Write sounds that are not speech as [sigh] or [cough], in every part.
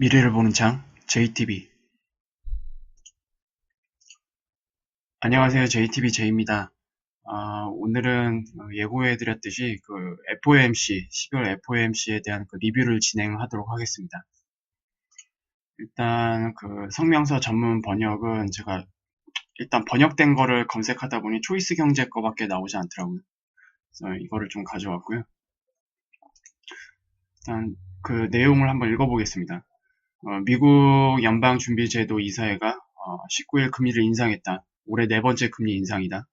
미래를 보는 창 JTB 안녕하세요. JTB J입니다. 아, 오늘은 예고해드렸듯이 그 FOMC 12월 FOMC에 대한 그 리뷰를 진행하도록 하겠습니다. 일단 그 성명서 전문 번역은 제가 일단 번역된 거를 검색하다 보니 초이스 경제 거밖에 나오지 않더라고요. 그래서 이거를 좀 가져왔고요. 일단 그 내용을 한번 읽어보겠습니다 어, 미국 연방준비제도 이사회가 어, 19일 금리를 인상했다. 올해 네 번째 금리 인상이다.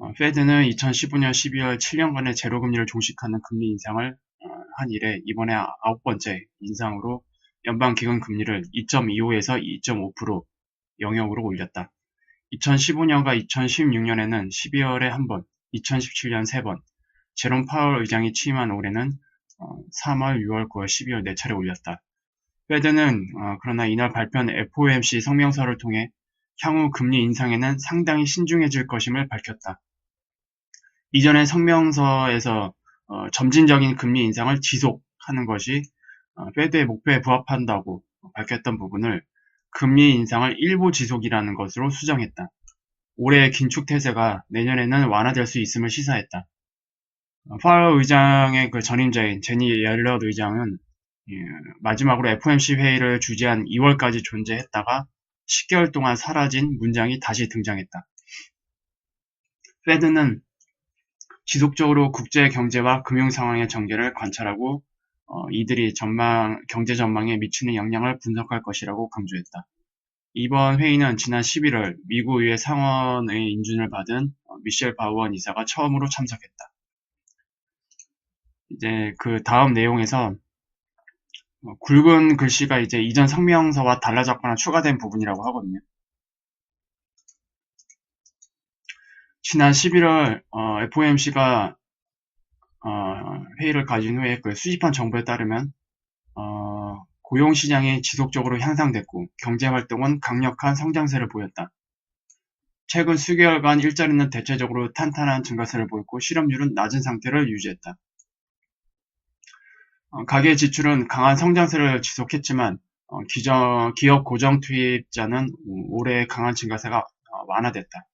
어, 페드는 2015년 12월 7년간의 제로금리를 종식하는 금리 인상을 어, 한 이래 이번에 아홉 번째 인상으로 연방기금 금리를 2.25에서 2.5% 영역으로 올렸다. 2015년과 2016년에는 12월에 한 번, 2017년 세 번, 제롬 파월 의장이 취임한 올해는 3월, 6월, 9월, 12월 네 차례 올렸다. 페드는 어, 그러나 이날 발표한 FOMC 성명서를 통해 향후 금리 인상에는 상당히 신중해질 것임을 밝혔다. 이전의 성명서에서 어, 점진적인 금리 인상을 지속하는 것이 어, 페드의 목표에 부합한다고 밝혔던 부분을 금리 인상을 일부 지속이라는 것으로 수정했다. 올해의 긴축 태세가 내년에는 완화될 수 있음을 시사했다. 파월 의장의 그 전임자인 제니 옐럿 의장은 예, 마지막으로 FOMC 회의를 주재한 2월까지 존재했다가 10개월 동안 사라진 문장이 다시 등장했다. 페드는 지속적으로 국제 경제와 금융 상황의 전개를 관찰하고 어, 이들이 전망, 경제 전망에 미치는 영향을 분석할 것이라고 강조했다. 이번 회의는 지난 11월 미국 의회 상원의 인준을 받은 어, 미셸 바우원 이사가 처음으로 참석했다. 이제 그 다음 내용에서 어, 굵은 글씨가 이제 이전 성명서와 달라졌거나 추가된 부분이라고 하거든요. 지난 11월 어, FOMC가 어, 회의를 가진 후에 그 수집한 정보에 따르면 어, 고용시장이 지속적으로 향상됐고 경제활동은 강력한 성장세를 보였다. 최근 수개월간 일자리는 대체적으로 탄탄한 증가세를 보였고 실업률은 낮은 상태를 유지했다. 어, 가계 지출은 강한 성장세를 지속했지만 어, 기업 고정 투입자는 올해 강한 증가세가 어, 완화됐다.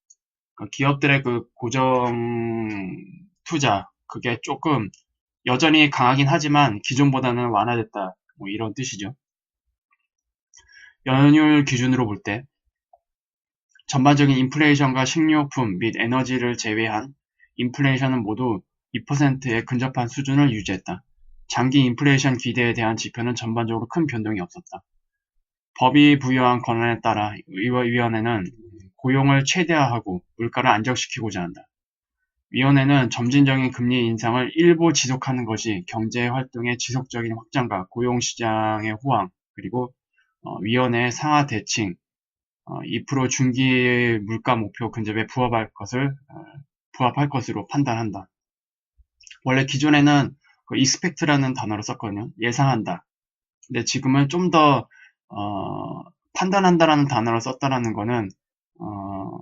기업들의 그 고정 투자 그게 조금 여전히 강하긴 하지만 기존보다는 완화됐다. 뭐 이런 뜻이죠. 연율 기준으로 볼 때 전반적인 인플레이션과 식료품 및 에너지를 제외한 인플레이션은 모두 2%에 근접한 수준을 유지했다. 장기 인플레이션 기대에 대한 지표는 전반적으로 큰 변동이 없었다. 법이 부여한 권한에 따라 위원회는 고용을 최대화하고 물가를 안정시키고자 한다. 위원회는 점진적인 금리 인상을 일부 지속하는 것이 경제 활동의 지속적인 확장과 고용 시장의 호황, 그리고 어, 위원회의 상하 대칭, 어, 2% 중기 물가 목표 근접에 부합할 것을 어, 부합할 것으로 판단한다. 원래 기존에는 그 expect라는 단어를 썼거든요. 예상한다. 근데 지금은 좀 더, 어, 판단한다라는 단어를 썼다라는 거는, 어,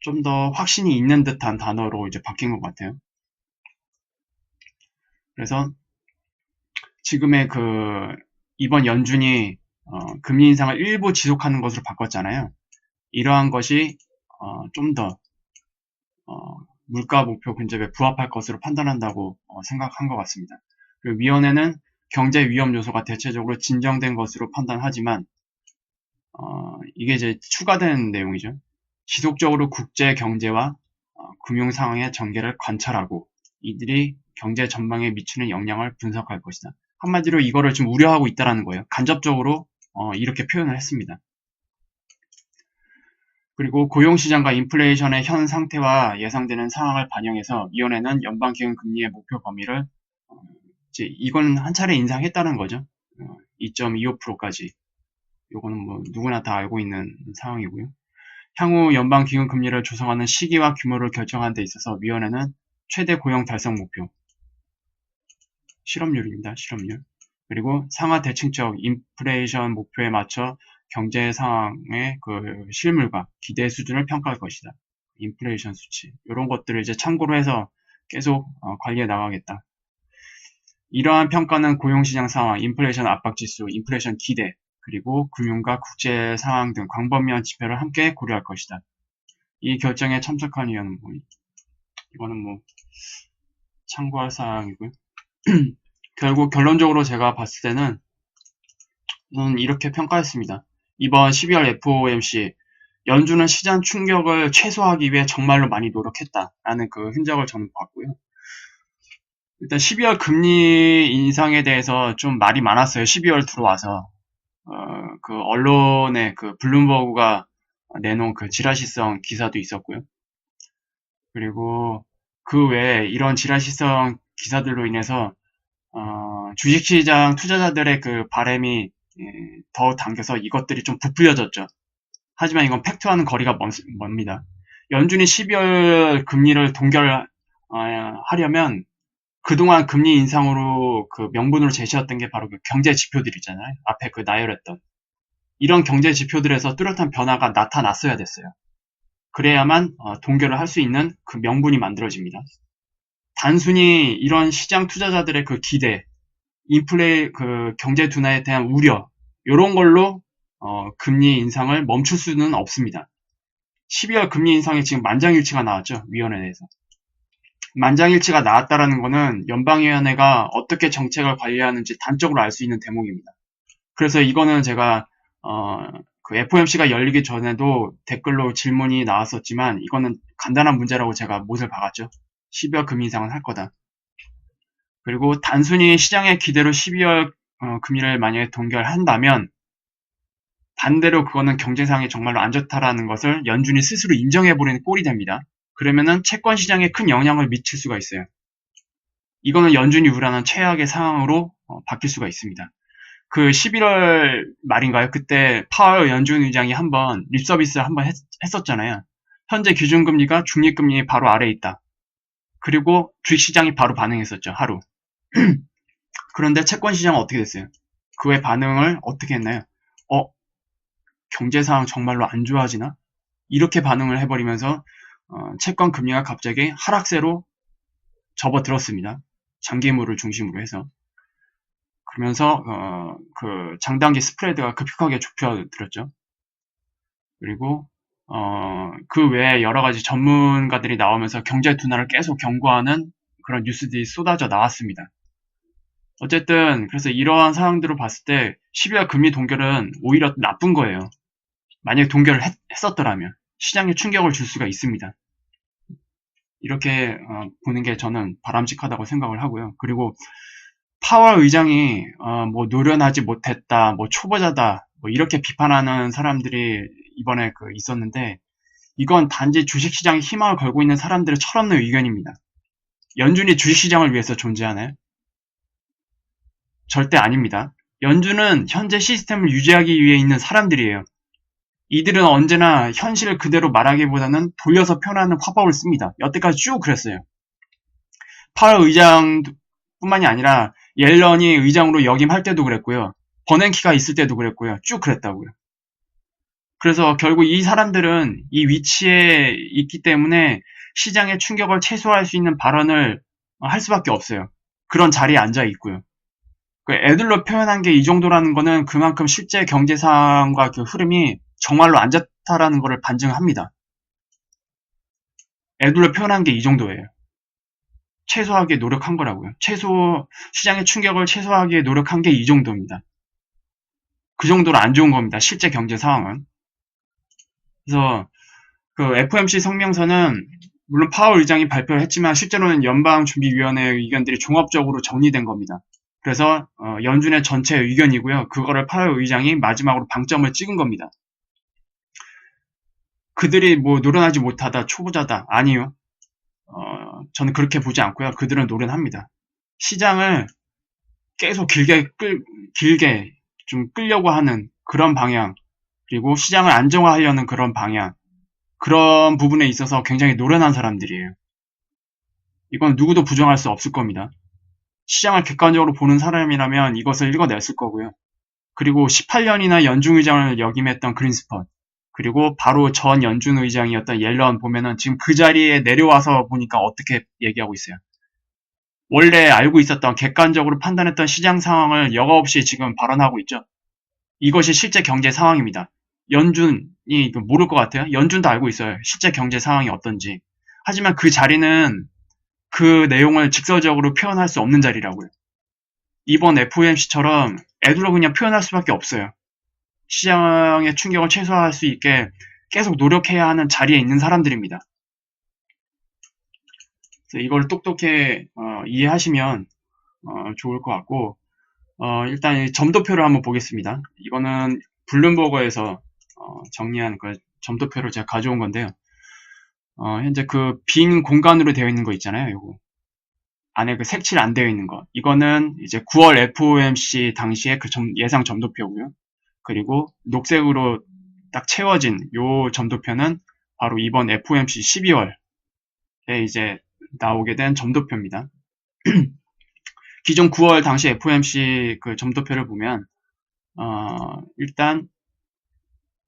좀 더 확신이 있는 듯한 단어로 이제 바뀐 것 같아요. 그래서 지금의 그, 이번 연준이, 어, 금리 인상을 일부 지속하는 것으로 바꿨잖아요. 이러한 것이, 어, 좀 더, 어, 물가 목표 근접에 부합할 것으로 판단한다고 어, 생각한 것 같습니다. 위원회는 경제 위험 요소가 대체적으로 진정된 것으로 판단하지만 어, 이게 이제 추가된 내용이죠. 지속적으로 국제 경제와 어, 금융 상황의 전개를 관찰하고 이들이 경제 전망에 미치는 영향을 분석할 것이다. 한마디로 이거를 좀 우려하고 있다는 거예요. 간접적으로 어, 이렇게 표현을 했습니다. 그리고 고용시장과 인플레이션의 현 상태와 예상되는 상황을 반영해서 위원회는 연방기금 금리의 목표 범위를 어, 이제 이건 한 차례 인상했다는 거죠. 2.25%까지. 어, 요거는 뭐 누구나 다 알고 있는 상황이고요. 향후 연방 기금 금리를 조성하는 시기와 규모를 결정하는 데 있어서 위원회는 최대 고용 달성 목표, 실업률입니다. 실업률. 그리고 상하 대칭적 인플레이션 목표에 맞춰 경제 상황의 그 실물과 기대 수준을 평가할 것이다. 인플레이션 수치 이런 것들을 이제 참고로 해서 계속 어, 관리해 나가겠다. 이러한 평가는 고용시장 상황, 인플레이션 압박 지수, 인플레이션 기대, 그리고 금융과 국제 상황 등 광범위한 지표를 함께 고려할 것이다. 이 결정에 참석한 위원은 뭐, 이거는 뭐 참고할 사항이고요. [clears throat] 결국 결론적으로 제가 봤을 때는 저는 이렇게 평가했습니다. 이번 12월 FOMC 연준은 시장 충격을 최소화하기 위해 정말로 많이 노력했다라는 그 흔적을 저는 봤고요. 일단 12월 금리 인상에 대해서 좀 말이 많았어요. 12월 들어와서 어, 그 언론의 그 블룸버그가 내놓은 그 지라시성 기사도 있었고요. 그리고 그 외에 이런 지라시성 기사들로 인해서 어, 주식시장 투자자들의 그 바램이 예, 더 당겨서 이것들이 좀 부풀려졌죠. 하지만 이건 팩트와는 거리가 먼, 멉니다. 연준이 12월 금리를 동결하려면 그동안 금리 인상으로 그 명분으로 제시했던 게 바로 그 경제 지표들이잖아요. 앞에 그 나열했던. 이런 경제 지표들에서 뚜렷한 변화가 나타났어야 됐어요. 그래야만 어, 동결을 할 수 있는 그 명분이 만들어집니다. 단순히 이런 시장 투자자들의 그 기대, 인플레 그 경제 둔화에 대한 우려 이런 걸로 어, 금리 인상을 멈출 수는 없습니다. 12월 금리 인상이 지금 만장일치가 나왔죠 위원회 에서 만장일치가 나왔다라는 것은 연방위원회가 어떻게 정책을 관리하는지 단적으로 알 수 있는 대목입니다. 그래서 이거는 제가 어, 그 FOMC가 열리기 전에도 댓글로 질문이 나왔었지만 이거는 간단한 문제라고 제가 못을 박았죠. 12월 금리 인상은 할 거다. 그리고 단순히 시장의 기대로 12월 어, 금리를 만약에 동결한다면 반대로 그거는 경제상에 정말로 안 좋다라는 것을 연준이 스스로 인정해버리는 꼴이 됩니다. 그러면은 채권 시장에 큰 영향을 미칠 수가 있어요. 이거는 연준이 우려하는 최악의 상황으로 어, 바뀔 수가 있습니다. 그 11월 말인가요? 그때 파월 연준 의장이 한번 립서비스 한번 했, 했었잖아요. 현재 기준금리가 중립금리 바로 아래에 있다. 그리고 주식시장이 바로 반응했었죠. 하루. [clears throat] 그런데 채권 시장은 어떻게 됐어요? 그의 반응을 어떻게 했나요? 어, 경제 상황 정말로 안 좋아지나? 이렇게 반응을 해버리면서 어, 채권 금리가 갑자기 하락세로 접어들었습니다. 장기물을 중심으로 해서. 그러면서 어, 그 장단기 스프레드가 급격하게 좁혀들었죠. 그리고 어, 그 외에 여러 가지 전문가들이 나오면서 경제 둔화를 계속 경고하는 그런 뉴스들이 쏟아져 나왔습니다. 어쨌든 그래서 이러한 상황들을 봤을 때 12월 금리 동결은 오히려 나쁜 거예요. 만약에 동결을 했, 었더라면 시장에 충격을 줄 수가 있습니다. 이렇게 어, 보는 게 저는 바람직하다고 생각을 하고요. 그리고 파월 의장이 어, 뭐 노련하지 못했다, 뭐 초보자다, 뭐 이렇게 비판하는 사람들이 이번에 그 있었는데 이건 단지 주식시장에 희망을 걸고 있는 사람들의 철없는 의견입니다. 연준이 주식시장을 위해서 존재하나요? 절대 아닙니다. 연준은 현재 시스템을 유지하기 위해 있는 사람들이에요. 이들은 언제나 현실을 그대로 말하기보다는 돌려서 표현하는 화법을 씁니다. 여태까지 쭉 그랬어요. 파월 의장 뿐만이 아니라 옐런이 의장으로 역임할 때도 그랬고요. 버냉키가 있을 때도 그랬고요. 쭉 그랬다고요. 그래서 결국 이 사람들은 이 위치에 있기 때문에 시장의 충격을 최소화할 수 있는 발언을 할 수밖에 없어요. 그런 자리에 앉아 있고요. 그 애들로 표현한 게 이 정도라는 거는 그만큼 실제 경제상과 그 흐름이 정말로 안 좋다라는 것을 반증합니다. 애들로 표현한 게 이 정도예요. 최소하게 노력한 거라고요. 최소, 시장의 충격을 최소하게 노력한 게 이 정도입니다. 그 정도로 안 좋은 겁니다. 실제 경제 상황은. 그래서 그 FOMC 성명서는 물론 파월 의장이 발표를 했지만 실제로는 연방준비위원회의 의견들이 종합적으로 정리된 겁니다. 그래서 어, 연준의 전체 의견이고요. 그거를 파월 의장이 마지막으로 방점을 찍은 겁니다. 그들이 뭐 노련하지 못하다, 초보자다. 아니요. 어, 저는 그렇게 보지 않고요. 그들은 노련합니다. 시장을 계속 길게 끌, 길게 좀 끌려고 하는 그런 방향, 그리고 시장을 안정화하려는 그런 방향, 그런 부분에 있어서 굉장히 노련한 사람들이에요. 이건 누구도 부정할 수 없을 겁니다. 시장을 객관적으로 보는 사람이라면 이것을 읽어냈을 거고요. 그리고 18년이나 연중 의장을 역임했던 그린스펀, 그리고 바로 전 연준 의장이었던 옐런 보면은 지금 그 자리에 내려와서 보니까 어떻게 얘기하고 있어요. 원래 알고 있었던 객관적으로 판단했던 시장 상황을 여과 없이 지금 발언하고 있죠. 이것이 실제 경제 상황입니다. 연준이 모를 것 같아요. 연준도 알고 있어요. 실제 경제 상황이 어떤지. 하지만 그 자리는 그 내용을 직설적으로 표현할 수 없는 자리라고요. 이번 FOMC처럼 애들로 그냥 표현할 수밖에 없어요. 시장의 충격을 최소화할 수 있게 계속 노력해야 하는 자리에 있는 사람들입니다. 이걸 똑똑히 어, 이해하시면 어, 좋을 것 같고 어, 일단 점도표를 한번 보겠습니다. 이거는 블룸버거에서 어, 정리한 그 점도표를 제가 가져온 건데요. 어, 현재 그 빈 공간으로 되어 있는 거 있잖아요. 요거. 안에 그 색칠 안 되어 있는 거. 이거는 이제 9월 FOMC 당시에 그 점, 예상 점도표고요. 그리고 녹색으로 딱 채워진 요 점도표는 바로 이번 FOMC 12월에 이제 나오게 된 점도표입니다. [clears throat] 기존 9월 당시 FOMC 그 점도표를 보면 어, 일단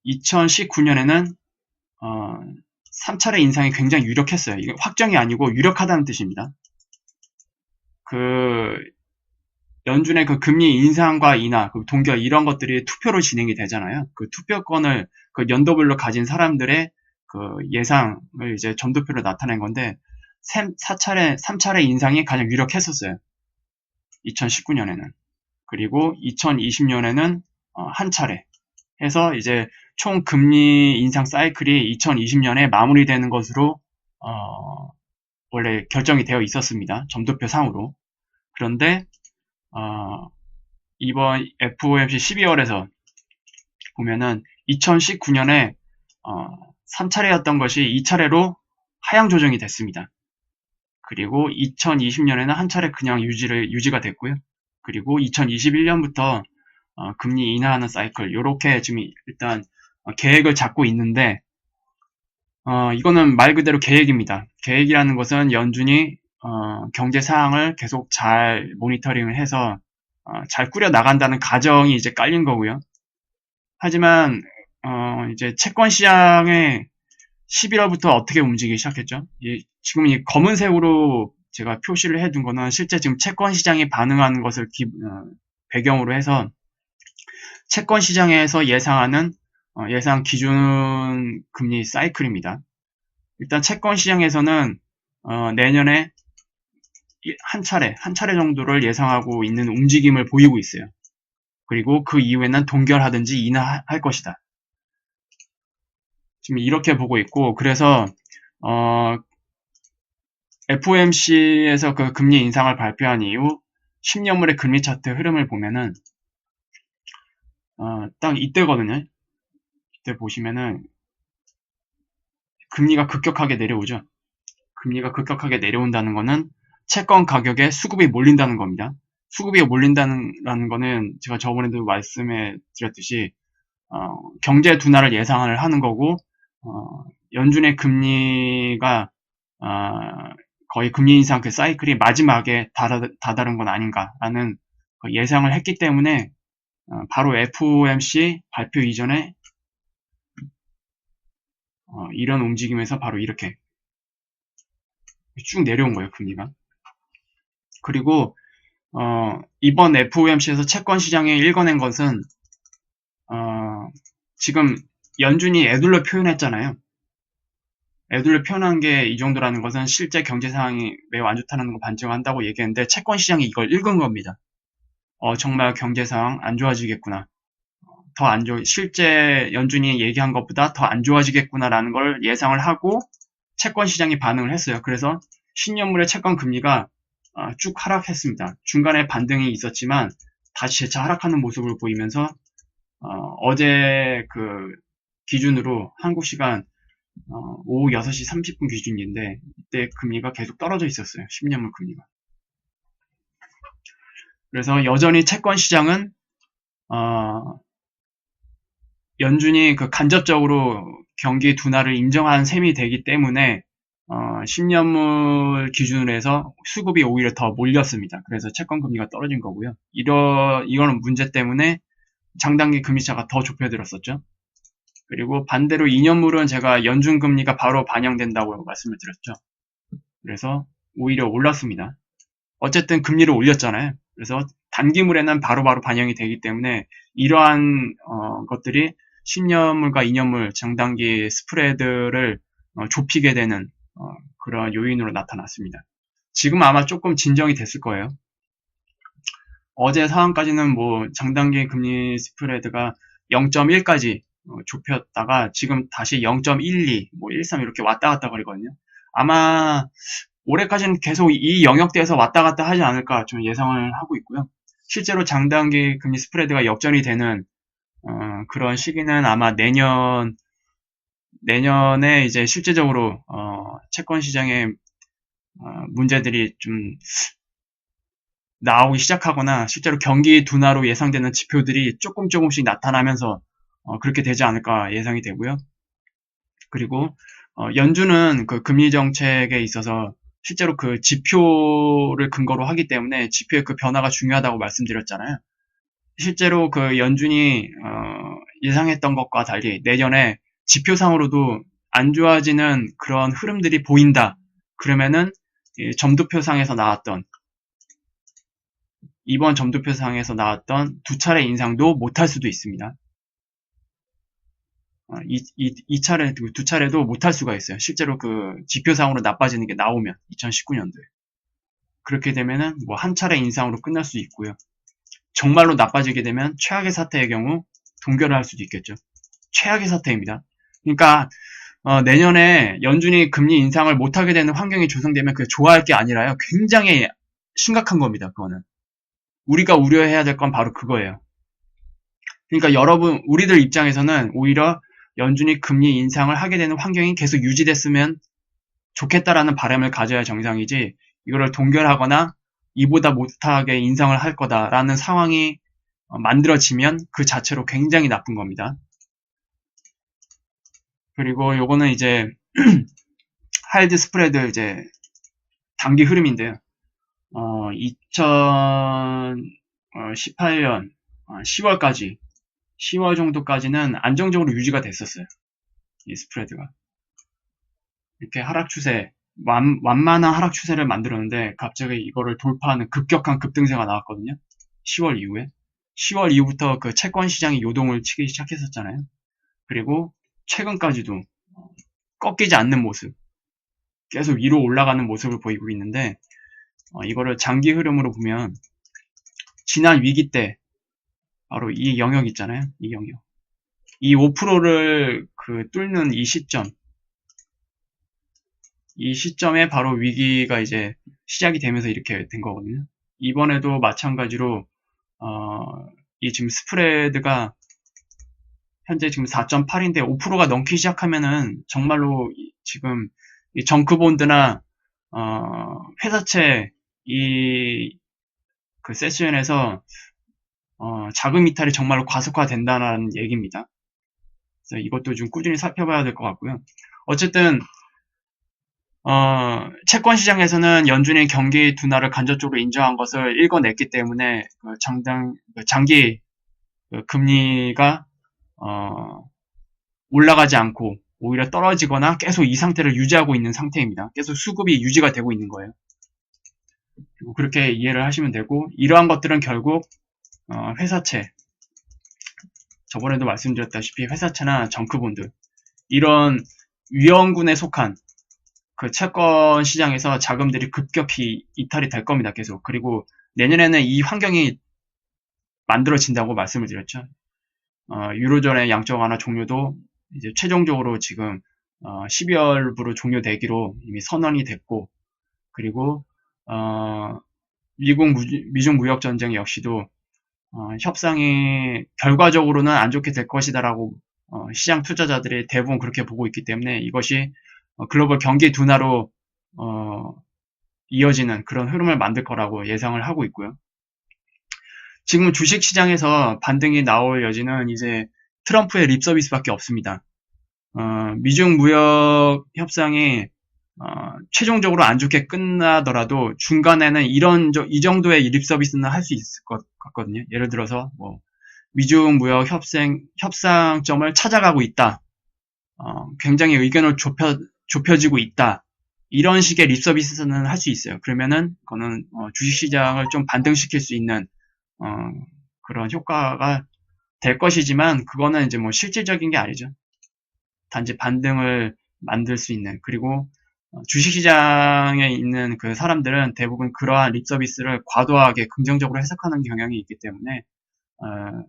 2019년에는 어, 3차례 인상이 굉장히 유력했어요. 이게 확정이 아니고 유력하다는 뜻입니다. 그 연준의 그 금리 인상과 인하, 그 동결 이런 것들이 투표로 진행이 되잖아요. 그 투표권을 그 연도별로 가진 사람들의 그 예상을 이제 점도표로 나타낸 건데 4차례, 3차례 인상이 가장 유력했었어요. 2019년에는. 그리고 2020년에는 어, 한 차례 해서 이제 총 금리 인상 사이클이 2020년에 마무리되는 것으로 어, 원래 결정이 되어 있었습니다. 점도표 상으로. 그런데 어, 이번 FOMC 12월에서 보면은 2019년에 어, 3차례였던 것이 2차례로 하향 조정이 됐습니다. 그리고 2020년에는 한 차례 그냥 유지를 유지가 됐고요. 그리고 2021년부터 어, 금리 인하하는 사이클 이렇게 지금 일단 어, 계획을 잡고 있는데 어, 이거는 말 그대로 계획입니다. 계획이라는 것은 연준이 어, 경제 상황을 계속 잘 모니터링을 해서 어, 잘 꾸려 나간다는 가정이 이제 깔린 거고요. 하지만 어, 이제 채권 시장에 11월부터 어떻게 움직이기 시작했죠? 이, 지금 이 검은색으로 제가 표시를 해둔 거는 실제 지금 채권 시장이 반응하는 것을 기, 어, 배경으로 해서 채권 시장에서 예상하는 어, 예상 기준 금리 사이클입니다. 일단 채권 시장에서는 어, 내년에 한 차례, 한 차례 정도를 예상하고 있는 움직임을 보이고 있어요. 그리고 그 이후에는 동결하든지 인하할 것이다. 지금 이렇게 보고 있고, 그래서, 어, FOMC에서 그 금리 인상을 발표한 이후 10년물의 금리 차트 흐름을 보면은, 어, 딱 이때거든요. 이때 보시면은, 금리가 급격하게 내려오죠. 금리가 급격하게 내려온다는 거는 채권 가격에 수급이 몰린다는 겁니다. 수급이 몰린다는 거는 제가 저번에도 말씀해 드렸듯이 어, 경제 둔화를 예상을 하는 거고 어, 연준의 금리가 어, 거의 금리 인상 그 사이클이 마지막에 다다, 다다른 건 아닌가라는 그 예상을 했기 때문에 어, 바로 FOMC 발표 이전에 어, 이런 움직임에서 바로 이렇게 쭉 내려온 거예요 금리가 그리고 어, 이번 FOMC에서 채권 시장에 읽어낸 것은 어, 지금 연준이 애둘러 표현했잖아요. 애둘러 표현한 게 이 정도라는 것은 실제 경제 상황이 매우 안 좋다는 거 반증한다고 얘기했는데 채권 시장이 이걸 읽은 겁니다. 어, 정말 경제 상황 안 좋아지겠구나. 더 안 좋, 실제 연준이 얘기한 것보다 더 안 좋아지겠구나라는 걸 예상을 하고 채권 시장이 반응을 했어요. 그래서 신년물의 채권 금리가 아, 쭉 하락했습니다. 중간에 반등이 있었지만 다시 재차 하락하는 모습을 보이면서 어, 제그 기준으로 한국 시간 어, 오후 6시 30분 기준인데 이때 금리가 계속 떨어져 있었어요. 10년물 금리가. 그래서 여전히 채권 시장은 어, 연준이 그 간접적으로 경기 둔화를 인정한 셈이 되기 때문에 어, 10년물 기준으로 해서 수급이 오히려 더 몰렸습니다. 그래서 채권 금리가 떨어진 거고요. 이러, 이거는 문제 때문에 장단기 금리차가 더 좁혀들었었죠. 그리고 반대로 2년물은 제가 연준 금리가 바로 반영된다고 말씀을 드렸죠. 그래서 오히려 올랐습니다. 어쨌든 금리를 올렸잖아요. 그래서 단기물에는 바로바로 반영이 되기 때문에 이러한 어, 것들이 10년물과 2년물 장단기 스프레드를 어, 좁히게 되는 어, 그런 요인으로 나타났습니다. 지금 아마 조금 진정이 됐을 거예요. 어제 상황까지는 뭐 장단기 금리 스프레드가 0.1까지 어, 좁혔다가 지금 다시 0.12, 뭐 13 이렇게 왔다 갔다 거리거든요. 아마 올해까지는 계속 이 영역대에서 왔다 갔다 하지 않을까 좀 예상을 하고 있고요. 실제로 장단기 금리 스프레드가 역전이 되는 어, 그런 시기는 아마 내년 내년에 이제 실제적으로 어, 채권 시장에 어, 문제들이 좀 나오기 시작하거나 실제로 경기 둔화로 예상되는 지표들이 조금 조금씩 나타나면서 어, 그렇게 되지 않을까 예상이 되고요. 그리고 어, 연준은 그 금리 정책에 있어서 실제로 그 지표를 근거로 하기 때문에 지표의 그 변화가 중요하다고 말씀드렸잖아요. 실제로 그 연준이 어, 예상했던 것과 달리 내년에 지표상으로도 안 좋아지는 그런 흐름들이 보인다. 그러면은 점도표상에서 나왔던 이번 점도표상에서 나왔던 두 차례 인상도 못할 수도 있습니다. 어, 이, 이, 이 차례, 두 차례도 못할 수가 있어요. 실제로 그 지표상으로 나빠지는 게 나오면, 2019년도에. 그렇게 되면은 뭐 한 차례 인상으로 끝날 수 있고요. 정말로 나빠지게 되면 최악의 사태의 경우 동결을 할 수도 있겠죠. 최악의 사태입니다. 그러니까 어, 내년에 연준이 금리 인상을 못하게 되는 환경이 조성되면 그 좋아할 게 아니라요. 굉장히 심각한 겁니다. 그거는. 우리가 우려해야 될 건 바로 그거예요. 그러니까 여러분, 우리들 입장에서는 오히려 연준이 금리 인상을 하게 되는 환경이 계속 유지됐으면 좋겠다라는 바람을 가져야 정상이지 이거를 동결하거나 이보다 못하게 인상을 할 거다라는 상황이 어, 만들어지면 그 자체로 굉장히 나쁜 겁니다. 그리고 요거는 이제 [clears throat] 하이드 스프레드 이제 단기 흐름인데요. 어, 2018년 10월까지 10월 정도까지는 안정적으로 유지가 됐었어요. 이 스프레드가. 이렇게 하락 추세, 완, 완만한 하락 추세를 만들었는데 갑자기 이거를 돌파하는 급격한 급등세가 나왔거든요. 10월 이후에. 10월 이후부터 그 채권 시장이 요동을 치기 시작했었잖아요. 그리고 최근까지도 꺾이지 않는 모습, 계속 위로 올라가는 모습을 보이고 있는데 어, 이거를 장기 흐름으로 보면 지난 위기 때 바로 이 영역 있잖아요. 이 영역. 이 5%를 그 뚫는 이 시점. 이 시점에 바로 위기가 이제 시작이 되면서 이렇게 된 거거든요. 이번에도 마찬가지로 어, 이 지금 스프레드가 현재 지금 4.8인데 5%가 넘기 시작하면은 정말로 지금 이 정크본드나 어, 회사채 이그 세션에서 어, 자금 이탈이 정말로 과속화된다는 얘기입니다. 그래서 이것도 좀 꾸준히 살펴봐야 될 것 같고요. 어쨌든 어, 채권 시장에서는 연준의 경기 둔화를 간접적으로 인정한 것을 읽어냈기 때문에 그 장당, 그 장기 그 금리가 어, 올라가지 않고 오히려 떨어지거나 계속 이 상태를 유지하고 있는 상태입니다. 계속 수급이 유지가 되고 있는 거예요. 그렇게 이해를 하시면 되고 이러한 것들은 결국 어, 회사채 저번에도 말씀드렸다시피 회사채나 정크본드 이런 위험군에 속한 그 채권 시장에서 자금들이 급격히 이탈이 될 겁니다. 계속 그리고 내년에는 이 환경이 만들어진다고 말씀을 드렸죠. 어, 유로존의 양적 완화 종료도 이제 최종적으로 지금 어, 12월부로 종료되기로 이미 선언이 됐고 그리고 어, 미국 무, 미중 무역 전쟁 역시도 어, 협상이 결과적으로는 안 좋게 될 것이다라고 어, 시장 투자자들이 대부분 그렇게 보고 있기 때문에 이것이 어, 글로벌 경기 둔화로 어, 이어지는 그런 흐름을 만들 거라고 예상을 하고 있고요. 지금 주식 시장에서 반등이 나올 여지는 이제 트럼프의 립 서비스밖에 없습니다. 어, 미중 무역 협상이 어, 최종적으로 안 좋게 끝나더라도 중간에는 이런 이 정도의 립 서비스는 할 수 있을 것 같거든요. 예를 들어서 뭐 미중 무역 협상 협상점을 찾아가고 있다. 어, 굉장히 의견을 좁혀 좁혀지고 있다. 이런 식의 립 서비스는 할 수 있어요. 그러면은 그거는 어, 주식시장을 좀 반등시킬 수 있는 어, 그런 효과가 될 것이지만 그거는 이제 뭐 실질적인 게 아니죠. 단지 반등을 만들 수 있는 그리고 어, 주식시장에 있는 그 사람들은 대부분 그러한 립 서비스를 과도하게 긍정적으로 해석하는 경향이 있기 때문에 어,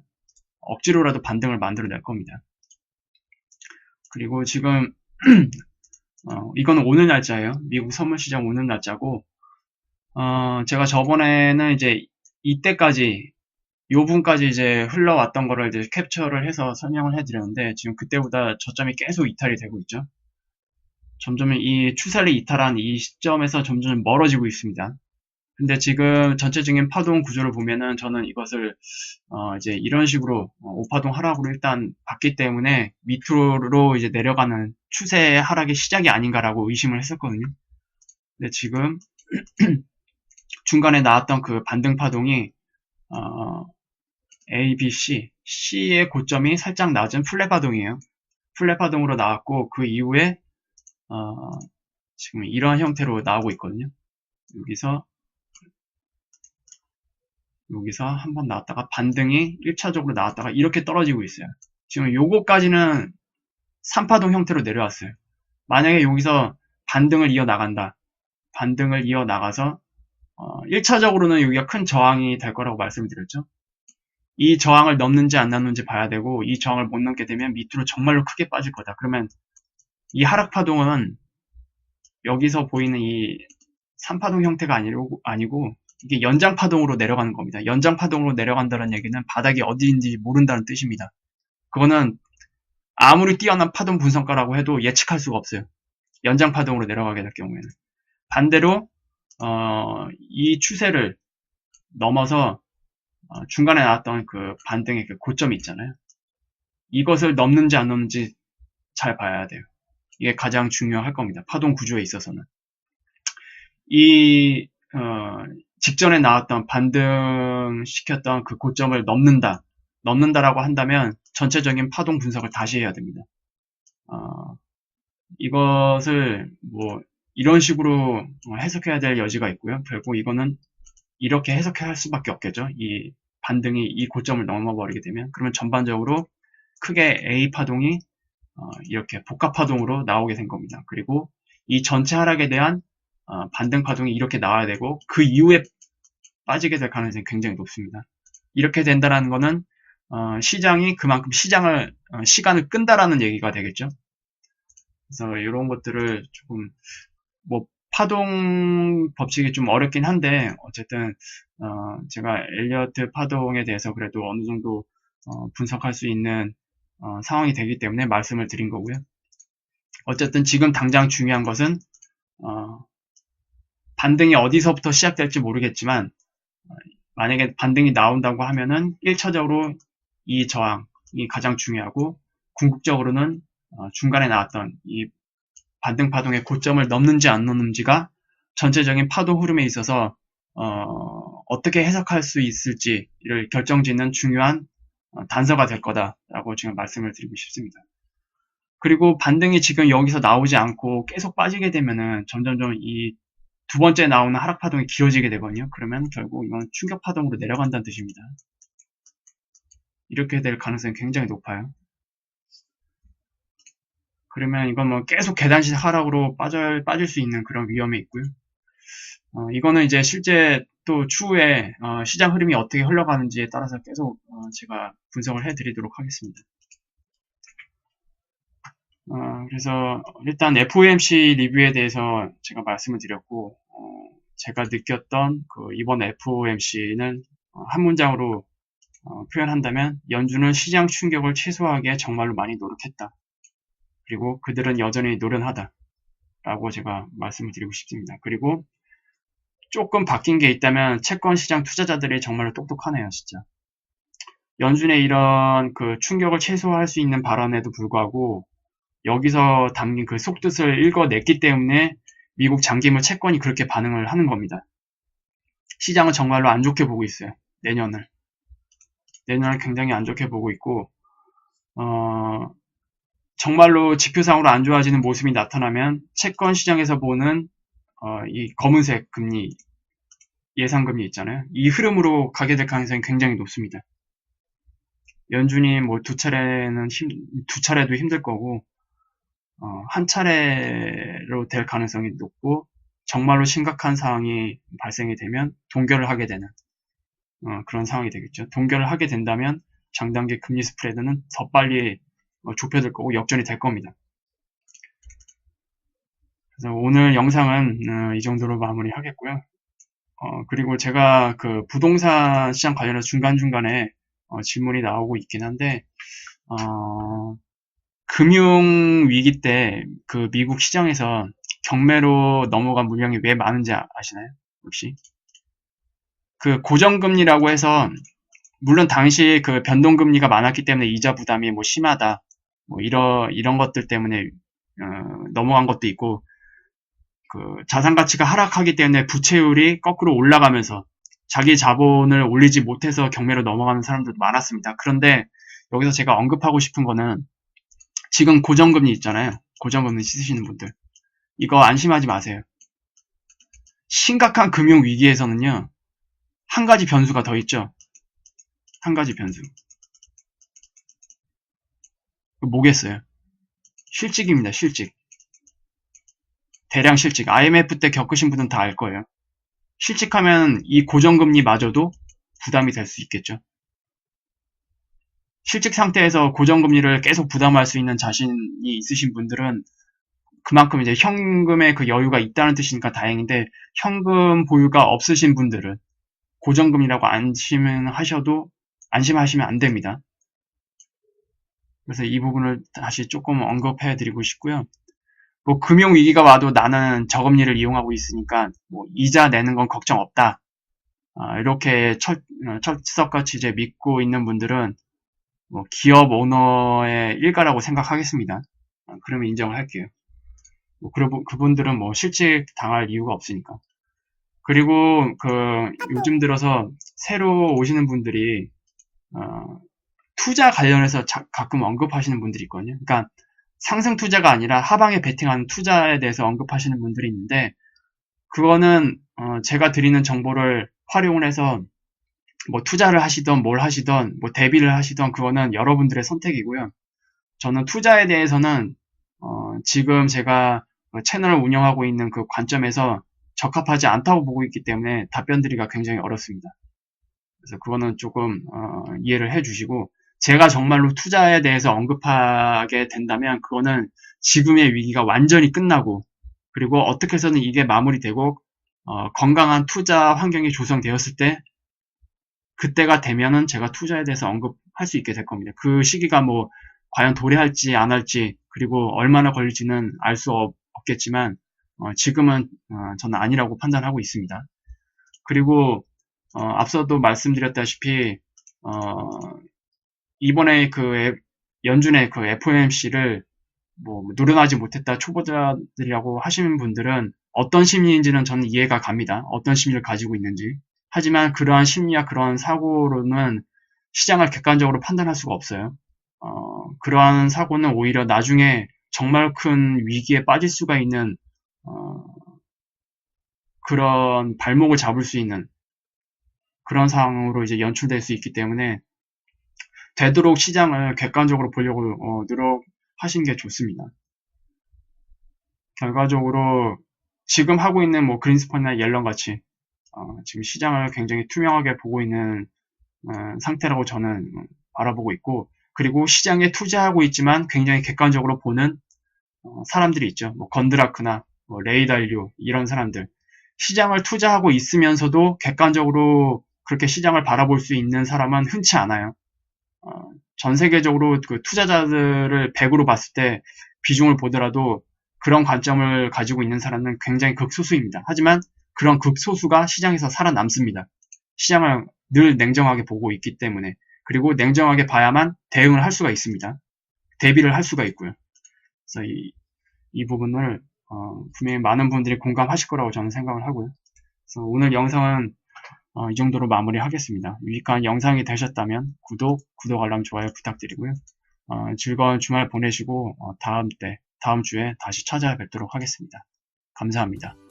억지로라도 반등을 만들어낼 겁니다. 그리고 지금 [clears throat] 어, 이거는 오늘 날짜예요. 미국 선물 시장 오늘 날짜고 어, 제가 저번에는 이제 이때까지 요 분까지 이제 흘러왔던 거를 이제 캡처를 해서 설명을 해드렸는데 지금 그때보다 저점이 계속 이탈이 되고 있죠. 점점 이 추세를 이탈한 이 시점에서 점점 멀어지고 있습니다. 근데 지금 전체적인 파동 구조를 보면은 저는 이것을 어 이제 이런 식으로 어, 오파동 하락으로 일단 봤기 때문에 밑으로 이제 내려가는 추세 하락의 시작이 아닌가라고 의심을 했었거든요. 근데 지금 [clears throat] 중간에 나왔던 그 반등 파동이 어 A, B, C, C의 고점이 살짝 낮은 플랫 파동이에요. 플랫 파동으로 나왔고 그 이후에 어 지금 이러한 형태로 나오고 있거든요. 여기서 여기서 한번 나왔다가 반등이 1차적으로 나왔다가 이렇게 떨어지고 있어요. 지금 요거까지는 3파동 형태로 내려왔어요. 만약에 여기서 반등을 이어 나간다. 반등을 이어 나가서 어, 1차적으로는 여기가 큰 저항이 될 거라고 말씀드렸죠. 이 저항을 넘는지 안 넘는지 봐야 되고 이 저항을 못 넘게 되면 밑으로 정말로 크게 빠질 거다. 그러면 이 하락 파동은 여기서 보이는 이 3파동 형태가 아니고, 아니고 이게 연장 파동으로 내려가는 겁니다. 연장 파동으로 내려간다는 얘기는 바닥이 어디인지 모른다는 뜻입니다. 그거는 아무리 뛰어난 파동 분석가라고 해도 예측할 수가 없어요. 연장 파동으로 내려가게 될 경우에는. 반대로 어, 이 추세를 넘어서 어, 중간에 나왔던 그 반등의 그 고점이 있잖아요. 이것을 넘는지 안 넘는지 잘 봐야 돼요. 이게 가장 중요할 겁니다. 파동 구조에 있어서는. 이 어, 직전에 나왔던 반등시켰던 그 고점을 넘는다. 넘는다라고 한다면 전체적인 파동 분석을 다시 해야 됩니다. 어, 이것을 뭐 이런 식으로 해석해야 될 여지가 있고요. 결국 이거는 이렇게 해석할 수밖에 없겠죠. 이 반등이 이 고점을 넘어버리게 되면 그러면 전반적으로 크게 A 파동이 어, 이렇게 복합 파동으로 나오게 된 겁니다. 그리고 이 전체 하락에 대한 어, 반등 파동이 이렇게 나와야 되고 그 이후에 빠지게 될 가능성이 굉장히 높습니다. 이렇게 된다는 것은 어, 시장이 그만큼 시장을 어, 시간을 끈다라는 얘기가 되겠죠. 그래서 이런 것들을 조금 뭐 파동 법칙이 좀 어렵긴 한데 어쨌든 어, 제가 엘리어트 파동에 대해서 그래도 어느 정도 어, 분석할 수 있는 어, 상황이 되기 때문에 말씀을 드린 거고요. 어쨌든 지금 당장 중요한 것은 어, 반등이 어디서부터 시작될지 모르겠지만 만약에 반등이 나온다고 하면은 1차적으로 이 저항이 가장 중요하고 궁극적으로는 어, 중간에 나왔던 이 반등 파동의 고점을 넘는지 안 넘는지가 전체적인 파도 흐름에 있어서 어, 떻게 해석할 수 있을지를 결정짓는 중요한 어, 단서가 될 거다라고 지금 말씀을 드리고 싶습니다. 그리고 반등이 지금 여기서 나오지 않고 계속 빠지게 되면은 점점점 이 두 번째 나오는 하락 파동이 길어지게 되거든요. 그러면 결국 이건 충격 파동으로 내려간다는 뜻입니다. 이렇게 될 가능성이 굉장히 높아요. 그러면 이건 뭐 계속 계단식 하락으로 빠져, 빠질 수 있는 그런 위험이 있고요. 어, 이거는 이제 실제 또 추후에 어, 시장 흐름이 어떻게 흘러가는지에 따라서 계속 어, 제가 분석을 해드리도록 하겠습니다. 어, 그래서 일단 FOMC 리뷰에 대해서 제가 말씀을 드렸고 어, 제가 느꼈던 그 이번 FOMC는 어, 한 문장으로 표현한다면 연준은 시장 충격을 최소화하기에 정말로 많이 노력했다. 그리고 그들은 여전히 노련하다. 라고 제가 말씀을 드리고 싶습니다. 그리고 조금 바뀐 게 있다면 채권 시장 투자자들이 정말로 똑똑하네요, 진짜. 연준의 이런 그 충격을 최소화할 수 있는 발언에도 불구하고 여기서 담긴 그 속뜻을 읽어냈기 때문에 미국 장기물 채권이 그렇게 반응을 하는 겁니다. 시장은 정말로 안 좋게 보고 있어요. 내년을. 내년을 굉장히 안 좋게 보고 있고, 어, 정말로 지표상으로 안 좋아지는 모습이 나타나면 채권 시장에서 보는 어, 이 검은색 금리 예상금리 있잖아요. 이 흐름으로 가게 될 가능성이 굉장히 높습니다. 연준이 뭐 두 차례는 힘, 두 차례도 힘들 거고 어, 한 차례로 될 가능성이 높고 정말로 심각한 상황이 발생이 되면 동결을 하게 되는 어, 그런 상황이 되겠죠. 동결을 하게 된다면 장단기 금리 스프레드는 더 빨리 어, 좁혀질 거고 역전이 될 겁니다. 그래서 오늘 영상은 어, 이 정도로 마무리하겠고요. 어, 그리고 제가 그 부동산 시장 관련해서 중간중간에 어, 질문이 나오고 있긴 한데 어, 금융 위기 때 그 미국 시장에서 경매로 넘어간 물량이 왜 많은지 아- 아시나요? 혹시? 그 고정금리라고 해서 물론 당시 그 변동금리가 많았기 때문에 이자 부담이 뭐 심하다 뭐 이런 이런 것들 때문에 어, 넘어간 것도 있고 그 자산 가치가 하락하기 때문에 부채율이 거꾸로 올라가면서 자기 자본을 올리지 못해서 경매로 넘어가는 사람들도 많았습니다. 그런데 여기서 제가 언급하고 싶은 거는 지금 고정금리 있잖아요. 고정금리 쓰시는 분들. 이거 안심하지 마세요. 심각한 금융 위기에서는요. 한 가지 변수가 더 있죠. 한 가지 변수. 뭐겠어요? 실직입니다. 실직. 대량 실직. IMF 때 겪으신 분은 다 알 거예요. 실직하면 이 고정금리마저도 부담이 될 수 있겠죠. 실직 상태에서 고정금리를 계속 부담할 수 있는 자신이 있으신 분들은 그만큼 이제 현금의 그 여유가 있다는 뜻이니까 다행인데 현금 보유가 없으신 분들은 고정금리라고 안심하셔도 안심하시면 안 됩니다. 그래서 이 부분을 다시 조금 언급해 드리고 싶고요. 뭐 금융 위기가 와도 나는 저금리를 이용하고 있으니까 뭐 이자 내는 건 걱정 없다. 아, 이렇게 철, 어, 철석같이 이제 믿고 있는 분들은 뭐 기업 오너의 일가라고 생각하겠습니다. 아, 그러면 인정을 할게요. 뭐 그러- 그분들은 뭐 실직 당할 이유가 없으니까. 그리고 그 요즘 들어서 새로 오시는 분들이 어, 투자 관련해서 자- 가끔 언급하시는 분들이 있거든요. 그러니까 상승 투자가 아니라 하방에 베팅하는 투자에 대해서 언급하시는 분들이 있는데 그거는 어, 제가 드리는 정보를 활용을 해서 뭐 투자를 하시던 뭘 하시던 뭐 대비를 하시던 그거는 여러분들의 선택이고요. 저는 투자에 대해서는 어, 지금 제가 채널을 운영하고 있는 그 관점에서 적합하지 않다고 보고 있기 때문에 답변 드리기가 굉장히 어렵습니다. 그래서 그거는 조금 어, 이해를 해주시고 제가 정말로 투자에 대해서 언급하게 된다면 그거는 지금의 위기가 완전히 끝나고 그리고 어떻게 해서는 이게 마무리되고 어, 건강한 투자 환경이 조성되었을 때 그때가 되면은 제가 투자에 대해서 언급할 수 있게 될 겁니다. 그 시기가 뭐 과연 도래할지 안 할지 그리고 얼마나 걸릴지는 알 수 없겠지만 어, 지금은 어, 저는 아니라고 판단하고 있습니다. 그리고 어, 앞서도 말씀드렸다시피 어, 이번에 그 애- 연준의 그 FOMC를 뭐 누른하지 못했다 초보자들이라고 하시는 분들은 어떤 심리인지는 저는 이해가 갑니다. 어떤 심리를 가지고 있는지. 하지만 그러한 심리와 그러한 사고로는 시장을 객관적으로 판단할 수가 없어요. 어, 그러한 사고는 오히려 나중에 정말 큰 위기에 빠질 수가 있는 어, 그런 발목을 잡을 수 있는 그런 상황으로 이제 연출될 수 있기 때문에 되도록 시장을 객관적으로 보려고 어, 노력하시는 게 좋습니다. 결과적으로 지금 하고 있는 뭐 그린스펀이나 옐런 같이 어, 지금 시장을 굉장히 투명하게 보고 있는 어, 상태라고 저는 알아보고 있고 그리고 시장에 투자하고 있지만 굉장히 객관적으로 보는 어, 사람들이 있죠. 뭐 건드라크나 뭐 레이달류 이런 사람들 시장을 투자하고 있으면서도 객관적으로 그렇게 시장을 바라볼 수 있는 사람은 흔치 않아요. 어, 전 세계적으로 그 투자자들을 100으로 봤을 때 비중을 보더라도 그런 관점을 가지고 있는 사람은 굉장히 극소수입니다. 하지만 그런 극소수가 시장에서 살아남습니다. 시장을 늘 냉정하게 보고 있기 때문에 그리고 냉정하게 봐야만 대응을 할 수가 있습니다. 대비를 할 수가 있고요. 그래서 이, 이 부분을 어, 분명히 많은 분들이 공감하실 거라고 저는 생각을 하고요. 그래서 오늘 영상은 어, 이 정도로 마무리하겠습니다. 유익한 영상이 되셨다면 구독, 구독 알람 좋아요 부탁드리고요. 어, 즐거운 주말 보내시고 어, 다음 때, 다음 주에 다시 찾아뵙도록 하겠습니다. 감사합니다.